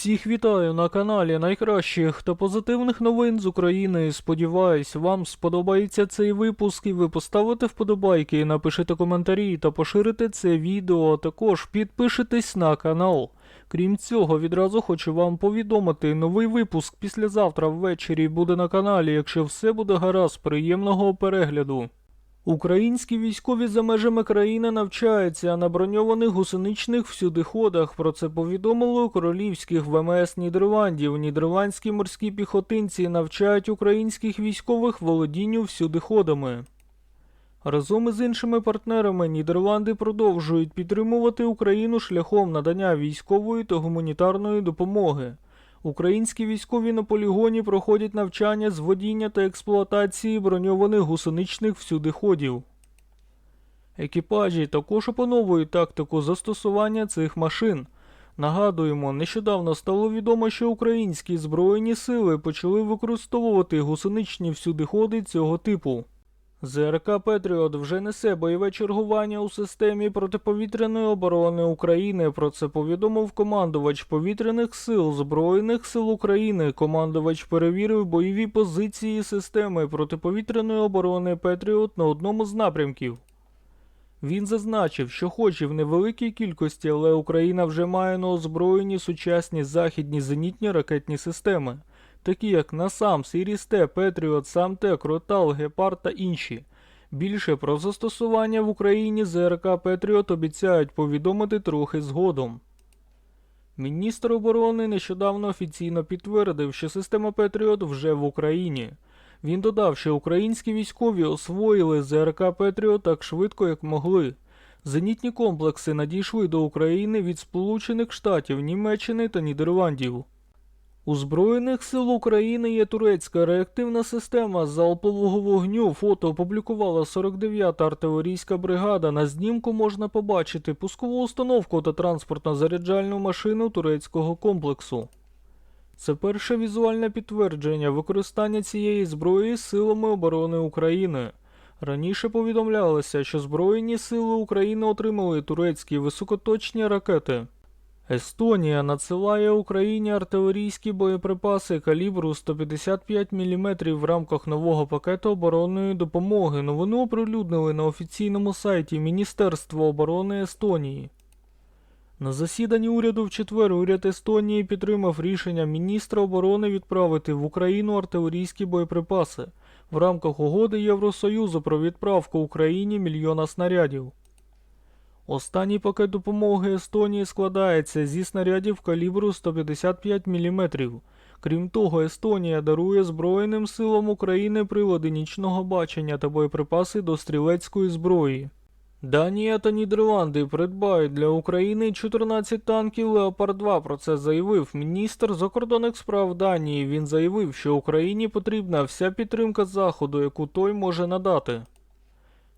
Всіх вітаю на каналі найкращих та позитивних новин з України. Сподіваюсь, вам сподобається цей випуск і ви поставите вподобайки, напишете коментарі та поширите це відео, а також підпишитесь на канал. Крім цього, відразу хочу вам повідомити, новий випуск післязавтра ввечері буде на каналі, якщо все буде гаразд, приємного перегляду. Українські військові за межами країни навчаються на броньованих гусеничних всюдиходах. Про це повідомили у королівських ВМС Нідерландів. Нідерландські морські піхотинці навчають українських військових володінню всюдиходами. Разом із іншими партнерами Нідерланди продовжують підтримувати Україну шляхом надання військової та гуманітарної допомоги. Українські військові на полігоні проходять навчання з водіння та експлуатації броньованих гусеничних всюдиходів. Екіпажі також опановують тактику застосування цих машин. Нагадуємо, нещодавно стало відомо, що українські збройні сили почали використовувати гусеничні всюдиходи цього типу. ЗРК Петріот вже несе бойове чергування у системі протиповітряної оборони України. Про це повідомив командувач повітряних сил Збройних сил України. Командувач перевірив бойові позиції системи протиповітряної оборони Петріот на одному з напрямків. Він зазначив, що хоч і в невеликій кількості, але Україна вже має на озброєнні сучасні західні зенітні ракетні системи такі як Насам, Сірісте, Петріот, Самтек, Ротал, Гепард та інші. Більше про застосування в Україні ЗРК Петріот обіцяють повідомити трохи згодом. Міністр оборони нещодавно офіційно підтвердив, що система Петріот вже в Україні. Він додав, що українські військові освоїли ЗРК Петріот так швидко, як могли. Зенітні комплекси надійшли до України від Сполучених Штатів, Німеччини та Нідерландів. У Збройних сил України є турецька реактивна система залпового вогню. Фото опублікувала 49-та артилерійська бригада. На знімку можна побачити пускову установку та транспортно-заряджальну машину турецького комплексу. Це перше візуальне підтвердження використання цієї зброї силами оборони України. Раніше повідомлялося, що Збройні сили України отримали турецькі високоточні ракети. Естонія надсилає Україні артилерійські боєприпаси калібру 155 мм в рамках нового пакету оборонної допомоги. Новину оприлюднили на офіційному сайті Міністерства оборони Естонії. На засіданні уряду в четвер уряд Естонії підтримав рішення міністра оборони відправити в Україну артилерійські боєприпаси в рамках угоди Євросоюзу про відправку Україні мільйона снарядів. Останній пакет допомоги Естонії складається зі снарядів калібру 155 мм. Крім того, Естонія дарує Збройним силам України прилади нічного бачення та боєприпаси до стрілецької зброї. Данія та Нідерланди придбають для України 14 танків Леопард 2. Про це заявив міністр закордонних справ Данії. Він заявив, що Україні потрібна вся підтримка Заходу, яку той може надати.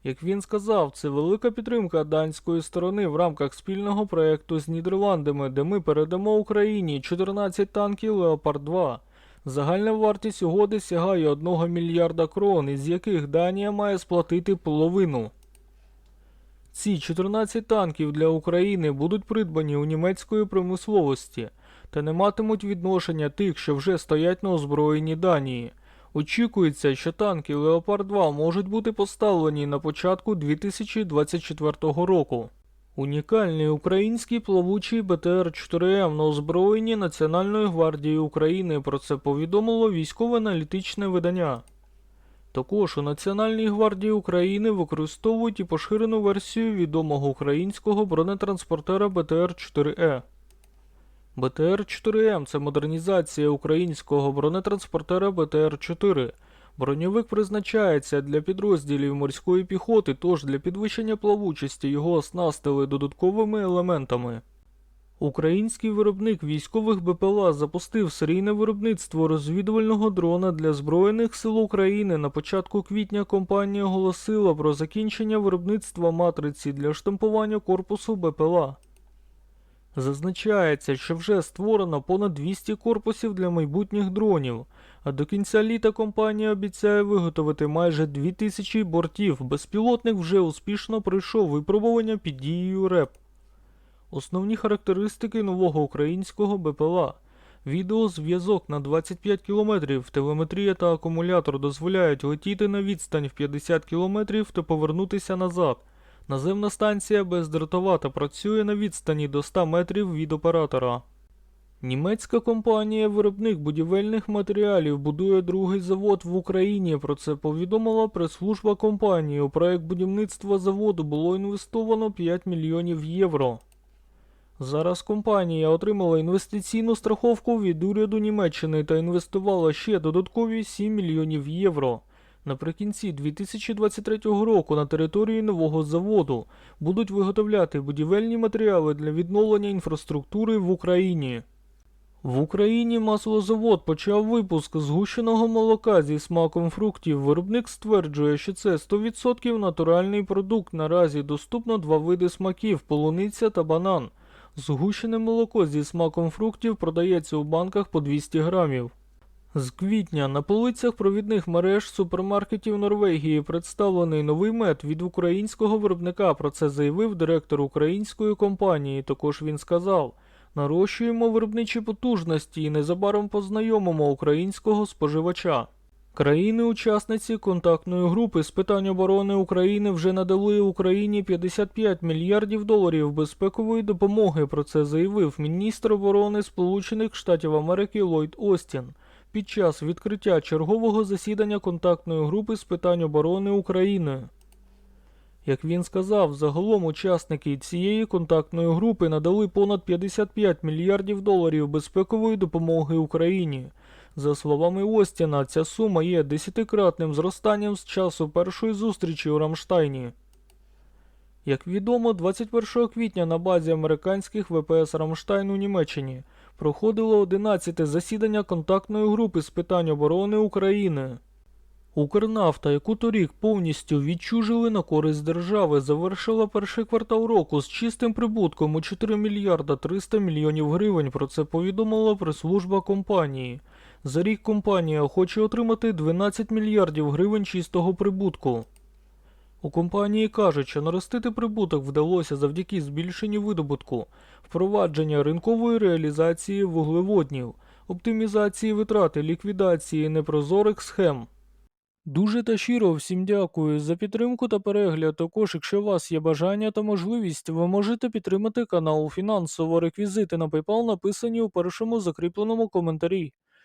Як він сказав, це велика підтримка данської сторони в рамках спільного проєкту з Нідерландами, де ми передамо Україні 14 танків Леопард 2. Загальна вартість угоди сягає 1 мільярда крон, із яких Данія має сплатити половину. Ці 14 танків для України будуть придбані у німецької промисловості та не матимуть відношення тих, що вже стоять на озброєнні Данії. Очікується, що танки Леопард 2 можуть бути поставлені на початку 2024 року. Унікальний український плавучий БТР-4М на озброєнні Національної гвардії України. Про це повідомило військово-аналітичне видання. Також у Національній гвардії України використовують і поширену версію відомого українського бронетранспортера БТР-4Е. БТР-4М це модернізація українського бронетранспортера БТР-4. Броньовик призначається для підрозділів морської піхоти, тож для підвищення плавучості його оснастили додатковими елементами. Український виробник військових БПЛА запустив серійне виробництво розвідувального дрона для Збройних сил України. На початку квітня компанія оголосила про закінчення виробництва матриці для штампування корпусу БПЛА. Зазначається, що вже створено понад 200 корпусів для майбутніх дронів, а до кінця літа компанія обіцяє виготовити майже 2000 бортів. Безпілотник вже успішно пройшов випробування під дією РЕП. Основні характеристики нового українського БПЛА. Відеозв'язок на 25 км, телеметрія та акумулятор дозволяють летіти на відстань в 50 км та повернутися назад. Наземна станція бездротова та працює на відстані до 100 метрів від оператора. Німецька компанія виробник будівельних матеріалів будує другий завод в Україні. Про це повідомила прес-служба компанії. У проект будівництва заводу було інвестовано 5 мільйонів євро. Зараз компанія отримала інвестиційну страховку від уряду Німеччини та інвестувала ще додаткові 7 мільйонів євро. Наприкінці 2023 року на території нового заводу будуть виготовляти будівельні матеріали для відновлення інфраструктури в Україні. В Україні маслозавод почав випуск згущеного молока зі смаком фруктів. Виробник стверджує, що це 100% натуральний продукт. Наразі доступно два види смаків полуниця та банан. Згущене молоко зі смаком фруктів продається у банках по 200 грамів. З квітня на полицях провідних мереж супермаркетів Норвегії представлений новий мед від українського виробника. Про це заявив директор української компанії. Також він сказав: нарощуємо виробничі потужності і незабаром познайомимо українського споживача. Країни-учасниці контактної групи з питань оборони України вже надали Україні 55 мільярдів доларів безпекової допомоги. Про це заявив міністр оборони Сполучених Штатів Америки Ллойд Остін під час відкриття чергового засідання контактної групи з питань оборони України. Як він сказав, загалом учасники цієї контактної групи надали понад 55 мільярдів доларів безпекової допомоги Україні. За словами Остіна, ця сума є десятикратним зростанням з часу першої зустрічі у Рамштайні. Як відомо, 21 квітня на базі американських ВПС Рамштайн у Німеччині проходило 11-те засідання контактної групи з питань оборони України. Укрнафта, яку торік повністю відчужили на користь держави, завершила перший квартал року з чистим прибутком у 4 мільярда 300 мільйонів гривень. Про це повідомила прес-служба компанії. За рік компанія хоче отримати 12 мільярдів гривень чистого прибутку. У компанії кажуть, що наростити прибуток вдалося завдяки збільшенню видобутку, впровадження ринкової реалізації вуглеводнів, оптимізації витрати, ліквідації непрозорих схем. Дуже та щиро всім дякую за підтримку та перегляд. Також, якщо у вас є бажання та можливість, ви можете підтримати канал фінансово. Реквізити на PayPal написані у першому закріпленому коментарі.